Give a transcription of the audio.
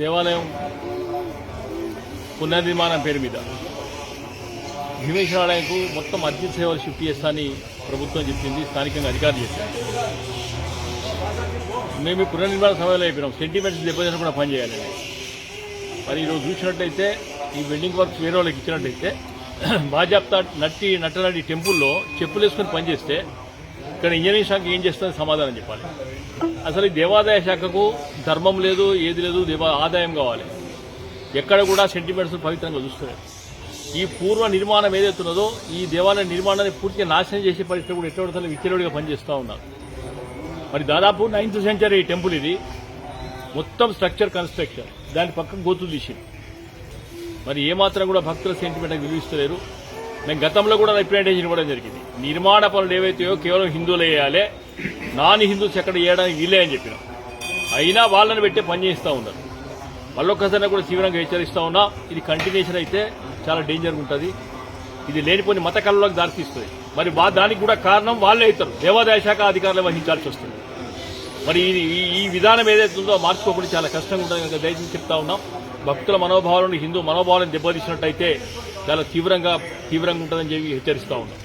దేవాలయం పునర్నిర్మాణం పేరు మీద. భీమేశ్వరాలయంకు మొత్తం అర్జిత సేవలు షిఫ్ట్ చేస్తానని ప్రభుత్వం చెప్పింది స్థానికంగా అధికారులు చెప్పారు. మేము పునర్నిర్మాణ సమయంలో అయిపోయినాం సెంటిమెంట్స్ దెబ్బతిన కూడా పనిచేయాలి. మరి ఈరోజు చూసినట్టయితే ఈ వెల్డింగ్ వర్క్స్ వేరే వాళ్ళకి ఇచ్చినట్టయితే బాజాప్తా నట్టి నట్టనటి టెంపుల్లో చెప్పులు వేసుకొని పనిచేస్తే కానీ ఇంజనీరింగ్ శాఖ ఏం చేస్తుంది సమాధానం చెప్పాలి. అసలు ఈ దేవాదాయ శాఖకు ధర్మం లేదు ఏది లేదు దేవా ఆదాయం కావాలి. ఎక్కడ కూడా సెంటిమెంట్స్ పవిత్రంగా చూస్తున్నాయి ఈ పూర్వ నిర్మాణం ఏదైతున్నదో ఈ దేవాలయ నిర్మాణాన్ని పూర్తిగా నాశనం చేసే పరిస్థితి కూడా ఎటువంటి విచ్చలవిడిగా పనిచేస్తూ ఉన్నారు మరి దాదాపు నైన్త్ సెంచరీ టెంపుల్ ఇది. మొత్తం స్ట్రక్చర్ కన్స్ట్రక్షన్ దాని పక్కన గోతులు తీసింది. మరి ఏమాత్రం కూడా భక్తుల సెంటిమెంట్ విలువిస్తలేరు. మేము గతంలో కూడా రిప్రజెంటేషన్ ఇవ్వడం జరిగింది. నిర్మాణ పనులు ఏవైతాయో కేవలం హిందువులు వేయాలి నాన్ హిందూస్ ఎక్కడ వేయడానికి వీలే అని చెప్పినాం. అయినా వాళ్ళని పెట్టే పని చేస్తూ ఉన్నారు. మళ్ళొక్కసారి కూడా తీవ్రంగా హెచ్చరిస్తూ ఉన్నా ఇది కంటిన్యూషన్ అయితే చాలా డేంజర్గా ఉంటుంది. ఇది లేనిపోని మత కళలోకి దారితీస్తుంది మరి మా దానికి కూడా కారణం వాళ్ళే అవుతారు. దేవాదాయ శాఖ అధికారులు వహించాల్సి వస్తుంది. మరి ఇది ఈ- ఈ విధానం ఏదైతే ఉందో మార్చుకోకుండా చాలా కష్టంగా ఉంటుంది. కనుక దయచేసి చెప్తా ఉన్నాం భక్తుల మనోభావాలను హిందూ మనోభావాలను దెబ్బతీసినట్టయితే చాలా తీవ్రంగా తీవ్రంగా ఉంటుందని చెప్పి హెచ్చరిస్తూ ఉన్నాం.